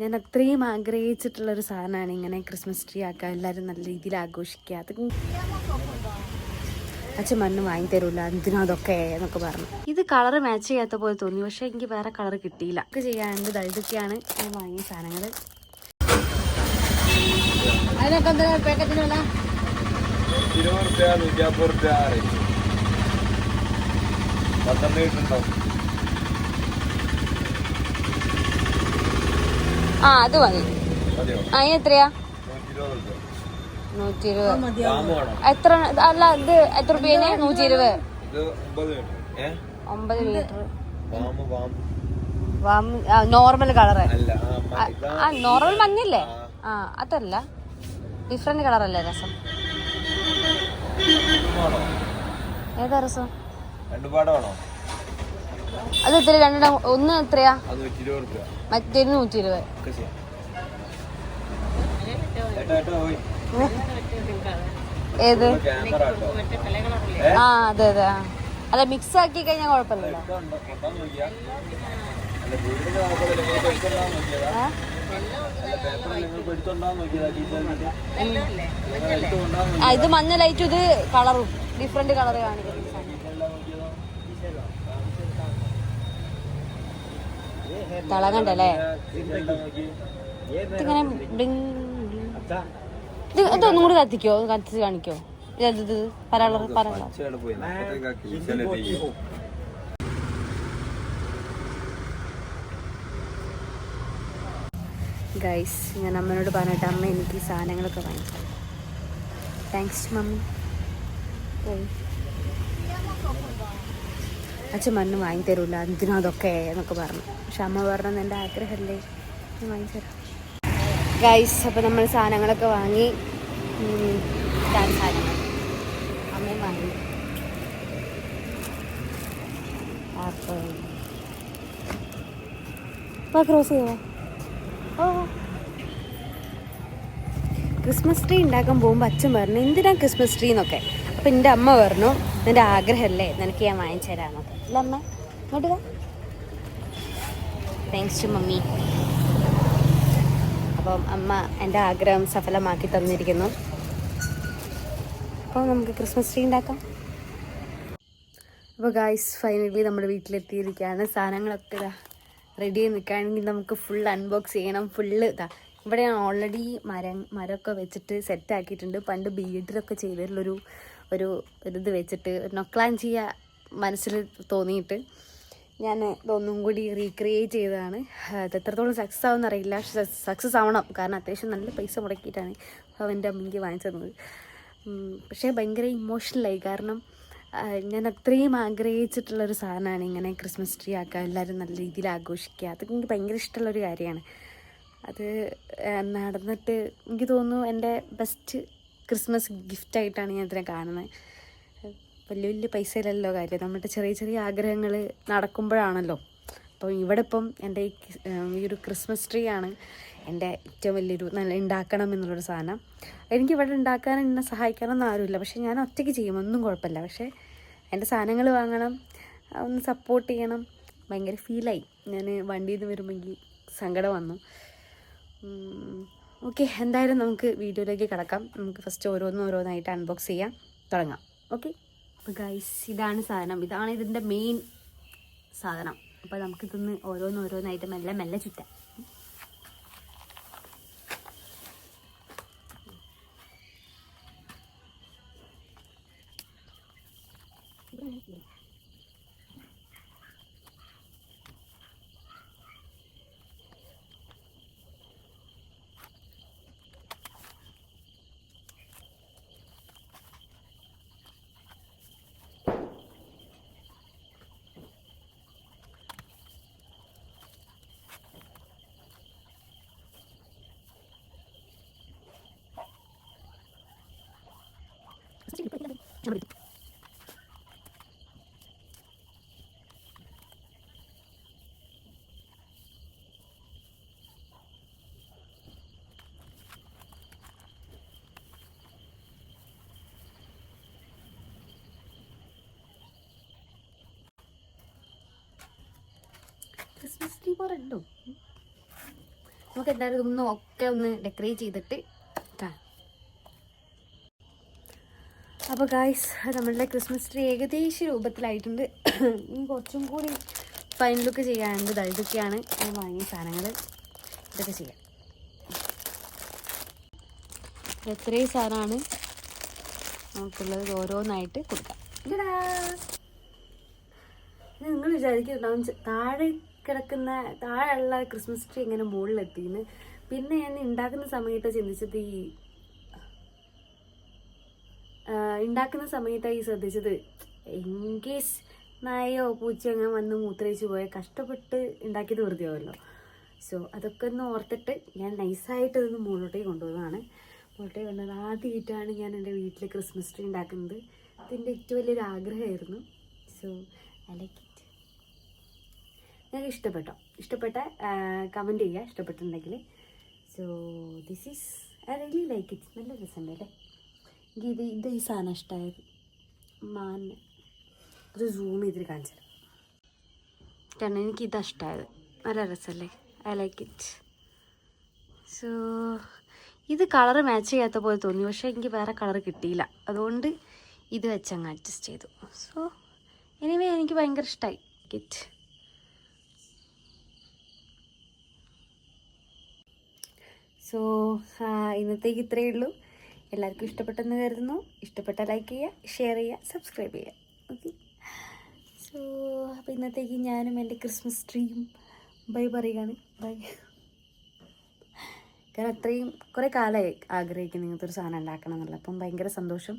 ഞാൻ അത്രയും ആഗ്രഹിച്ചിട്ടുള്ള ഒരു സാധനമാണ് ഇങ്ങനെ ക്രിസ്മസ് ട്രീ ആക്കുക എല്ലാവരും നല്ല രീതിയിൽ ആഘോഷിക്കുക. അത് അച്ഛൻ മണ്ണ് വാങ്ങി തരൂല എന്തിനാ അതൊക്കെ എന്നൊക്കെ പറഞ്ഞു. ഇത് കളർ മാച്ച് ചെയ്യാത്ത പോലെ തോന്നി പക്ഷെ എനിക്ക് വേറെ കളർ കിട്ടിയില്ല. ഒക്കെ ചെയ്യാണ്ട് ഇതൊക്കെയാണ് ഞാൻ വാങ്ങിയ സാധനങ്ങൾ അതിനൊക്കെ ഇരുപത് രൂപ നൂറ്റി റുപ്യ റേറ്റ് പന്ത്രണ്ട് കിട്ടുന്നുണ്ടോ? ആ അത് മതി. അതിന് എത്രയാ? നൂറ്റി ഇരുപത് എത്ര അല്ല ഇത് എത്ര രൂപയാണ് നൂറ്റി ഇരുപത് ഇത് ഒമ്പത് മീറ്റർ. Normal colour. അല്ല ആ നോർമൽ മഞ്ഞല്ലേ? ആ. അതല്ല. ഡിഫറെന്റ് കളറല്ലേ രസം? ഏതാ രസം? രണ്ടു പാട വേണോ? അത് എത്ര രണ്ടെണ്ണം? ഒന്ന് എത്രയാ? മറ്റേ നൂറ്റി ഇരുപത് മറ്റേത് നൂറ്റി ഏത്? ആ അതെ അതെ ആ. അല്ല മിക്സ് ആക്കി കഴിഞ്ഞാൽ കുഴപ്പമില്ലല്ലോ. കൊണ്ടാ നോക്കിയാ? അല്ല വീടിന്റെ കുഴപ്പമില്ല ഇത് മഞ്ഞ ലൈറ്റും ഇത് കളറും ഡിഫറെന്റ് കളർ കാണിക്കുന്നു. തിളങ്ങണ്ടല്ലേ ഇതിങ്ങനെ ഇത് ഇതൊന്നും കൂടി കത്തിക്കോ? കത്തിച്ച് കാണിക്കോ? ഇത് പരളർ ഈശ്വരൻ ഗൈസ് ഞാൻ അമ്മനോട് പറഞ്ഞിട്ട് അമ്മ എനിക്ക് സാധനങ്ങളൊക്കെ വാങ്ങിച്ചു താങ്ക്സ് മമ്മി. പോയി അച്ഛൻ മണ്ണ് വാങ്ങി തരൂല എന്തിനാ അതൊക്കെ? എന്നൊക്കെ പറഞ്ഞു. പക്ഷെ അമ്മ പറഞ്ഞത് എന്റെ ആഗ്രഹമല്ലേ ഞാൻ വാങ്ങി തരാം. ഗൈസ് അപ്പോൾ നമ്മൾ സാധനങ്ങളൊക്കെ വാങ്ങി. സാധനങ്ങൾ. അമ്മയും വാങ്ങി. അപ്പോൾ ക്രോസ് ചെയ്യുമോ ഓ. ക്രിസ്മസ് ട്രീ ഉണ്ടാക്കാൻ പോകുമ്പോൾ അച്ഛൻ പറഞ്ഞു എന്തിനാ ക്രിസ്മസ് ട്രീ എന്നൊക്കെ. അപ്പം എന്റെ അമ്മ പറഞ്ഞു നിന്റെ ആഗ്രഹമല്ലേ നിനക്ക് ഞാൻ വാങ്ങിച്ചു തരാമെന്നൊക്കെ അല്ല അമ്മ ഇങ്ങോട്ട് താങ്ക്സ് ടു മമ്മി അപ്പം അമ്മ എന്റെ ആഗ്രഹം സഫലമാക്കി തന്നിരിക്കുന്നു. അപ്പോൾ നമുക്ക് ക്രിസ്മസ് ട്രീ ഉണ്ടാക്കാം. അപ്പോൾ ഗായ്സ് ഫൈനലി നമ്മുടെ വീട്ടിലെത്തിയിരിക്കുകയാണ്. സാധനങ്ങളൊക്കെ റെഡി ആയി നിൽക്കുകയാണെങ്കിൽ നമുക്ക് ഫുൾ അൺബോക്സ് ചെയ്യണം. ഫുള്ള് ഇതാ. ഇവിടെ ഓൾറെഡി മരം മരമൊക്കെ വെച്ചിട്ട് സെറ്റ് ആക്കിയിട്ടുണ്ട്. പണ്ട് ബീഡിലൊക്കെ ചെയ്തിട്ടുള്ളൊരു ഒരു ഇത് വെച്ചിട്ട് നൊക്ലാഞ്ചിയ മനസ്സിൽ തോന്നിയിട്ട് ഞാൻ ഇതൊന്നും കൂടി റീക്രിയേറ്റ് ചെയ്തതാണ്. അത് എത്രത്തോളം സക്സസ് ആവുമെന്ന് അറിയില്ല. സക്സസ് ആവണം. കാരണം അത്യാവശ്യം നല്ല പൈസ മുടക്കിയിട്ടാണ് അവന്റെ അമ്മയ്ക്ക് വാങ്ങിച്ചു തന്നത് പക്ഷേ ഭയങ്കര ഇമോഷണലായി കാരണം ഞാൻ അത്രയും ആഗ്രഹിച്ചിട്ടുള്ളൊരു സാധനമാണ് ഇങ്ങനെ ക്രിസ്മസ് ട്രീ ആക്കുക എല്ലാവരും നല്ല രീതിയിൽ ആഘോഷിക്കുക. അതൊക്കെ എനിക്ക് ഭയങ്കര ഇഷ്ടമുള്ളൊരു കാര്യമാണ്. അത് നടന്നിട്ട് എനിക്ക് തോന്നുന്നു എന്റെ ബെസ്റ്റ് ക്രിസ്മസ് ഗിഫ്റ്റായിട്ടാണ് ഞാൻ ഇതിനെ കാണുന്നത്. വലിയ വലിയ പൈസയിലല്ലോ കാര്യം. നമ്മുടെ ചെറിയ ചെറിയ ആഗ്രഹങ്ങൾ നടക്കുമ്പോഴാണല്ലോ. അപ്പം ഇവിടെ ഇപ്പം എന്റെ ഈ ഒരു ക്രിസ്മസ് ട്രീ ആണ് എന്റെ ഏറ്റവും വലിയൊരു നല്ല ഉണ്ടാക്കണം എന്നുള്ളൊരു സാധനം. എനിക്ക് ഇവിടെ ഉണ്ടാക്കാൻ എന്നെ സഹായിക്കാനൊന്നും ആരുമില്ല. പക്ഷേ ഞാൻ ഒറ്റയ്ക്ക് ചെയ്യും. ഒന്നും കുഴപ്പമില്ല. പക്ഷേ എന്റെ സാധനങ്ങൾ വാങ്ങണം ഒന്ന് സപ്പോർട്ട് ചെയ്യണം. ഭയങ്കര ഫീലായി ഞാൻ വണ്ടിയിൽ നിന്ന് വരുമ്പോൾ സങ്കടം വന്നു. ഓക്കെ എന്തായാലും നമുക്ക് വീഡിയോയിലേക്ക് കിടക്കാം. നമുക്ക് ഫസ്റ്റ് ഓരോന്നും ഓരോന്നായിട്ട് അൺബോക്സ് ചെയ്യാം. തുടങ്ങാം. ഓക്കെ? അപ്പോൾ ഗൈസ് ഇതാണ് സാധനം. ഇതാണ് ഇതിന്റെ മെയിൻ സാധനം. അപ്പോൾ നമുക്കിതൊന്ന് ഓരോന്ന് ഓരോന്നായിട്ട് മെല്ലെ മെല്ലെ ചുറ്റാം. Thank you. ക്രിസ്മസ് ട്രീ പോലെ നമുക്ക് എന്തായാലും ഒന്നും ഒക്കെ ഒന്ന് ഡെക്കറേറ്റ് ചെയ്തിട്ട് അപ്പോൾ ഗായ്സ് നമ്മളുടെ ക്രിസ്മസ് ട്രീ ഏകദേശം രൂപത്തിലായിട്ടുണ്ട്. കുറച്ചും കൂടി ഫൈൻ ലുക്ക് ചെയ്യാനുണ്ട്. ഇതൊക്കെയാണ് ഞാൻ വാങ്ങിയ സാധനങ്ങൾ ഇതൊക്കെ ചെയ്യാം. എത്രയും സാധനമാണ് നമുക്കുള്ളത് ഓരോന്നായിട്ട് കൊടുക്കാം. നിങ്ങൾ വിചാരിക്കുന്നുണ്ടാവും താഴെ കിടക്കുന്ന താഴെയുള്ള ക്രിസ്മസ് ട്രീ ഇങ്ങനെ മുകളിലെത്തിന്ന് പിന്നെ ഞാൻ ഉണ്ടാക്കുന്ന സമയത്ത് ചിന്തിച്ചത് ഈ ഉണ്ടാക്കുന്ന സമയത്തായി ശ്രദ്ധിച്ചത്. ഇൻകേസ് നായോ പൂച്ചയോ അങ്ങനെ വന്ന് മൂത്രയിച്ച് പോയ കഷ്ടപ്പെട്ട് ഉണ്ടാക്കിയത് വെറുതെ ആവുമല്ലോ. സോ അതൊക്കെ ഒന്ന് ഓർത്തിട്ട് ഞാൻ നൈസായിട്ട് ഇതൊന്ന് മുകളിലോട്ടേക്ക് കൊണ്ടുപോകുന്നതാണ് മുകളിലോട്ടേക്ക് കൊണ്ടുവന്നത് ആദ്യമായിട്ടാണ് ഞാൻ എന്റെ വീട്ടിൽ ക്രിസ്മസ് ട്രീ ഉണ്ടാക്കുന്നത് ഇതിന്റെ ഏറ്റവും വലിയൊരു ആഗ്രഹമായിരുന്നു. സോ ഐ ലൈക്ക് ഇറ്റ് നിങ്ങൾക്ക് ഇഷ്ടപ്പെട്ടോ? ഇഷ്ടപ്പെട്ട കമന്റ് ചെയ്യുക. ഇഷ്ടപ്പെട്ടിട്ടുണ്ടെങ്കിൽ so this is I really like it നല്ല രസമുണ്ട് അല്ലേ? ഇത് ഇത് ഈ സാധനം ഇഷ്ടമായത് മാൻ. അത് സൂം ചെയ്തിട്ട് കാണിച്ചു തരാം. കാരണം എനിക്ക് ഇതാ ഇഷ്ടമായത് നല്ല രസമല്ലേ? ഐ ലൈക്ക് ഇറ്റ് സോ ഇത് കളർ മാച്ച് ചെയ്യാത്ത പോലെ തോന്നി. പക്ഷേ എനിക്ക് വേറെ കളർ കിട്ടിയില്ല. അതുകൊണ്ട് ഇത് വെച്ച് അങ്ങ് അഡ്ജസ്റ്റ് ചെയ്തു. സോ എനിവേ എനിക്ക് ഭയങ്കര ഇഷ്ടമായി കിറ്റ് സോ ഇന്നത്തേക്ക് ഇത്രയേ ഉള്ളൂ. എല്ലാവർക്കും ഇഷ്ടപ്പെട്ടെന്ന് കരുതുന്നു. ഇഷ്ടപ്പെട്ട ലൈക്ക് ചെയ്യുക ഷെയർ ചെയ്യുക സബ്സ്ക്രൈബ് ചെയ്യുക. ഓക്കെ സോ അപ്പോൾ ഇന്നത്തേക്ക് ഞാനും എന്റെ ക്രിസ്മസ് ട്രീയും ബൈ പറയുകയാണ്. ബൈ കാരണം അത്രയും കുറേ കാലമായി ആഗ്രഹിക്കുന്നു ഇങ്ങനത്തെ ഒരു സാധനം ഉണ്ടാക്കണം എന്നുള്ളത്. അപ്പം ഭയങ്കര സന്തോഷം.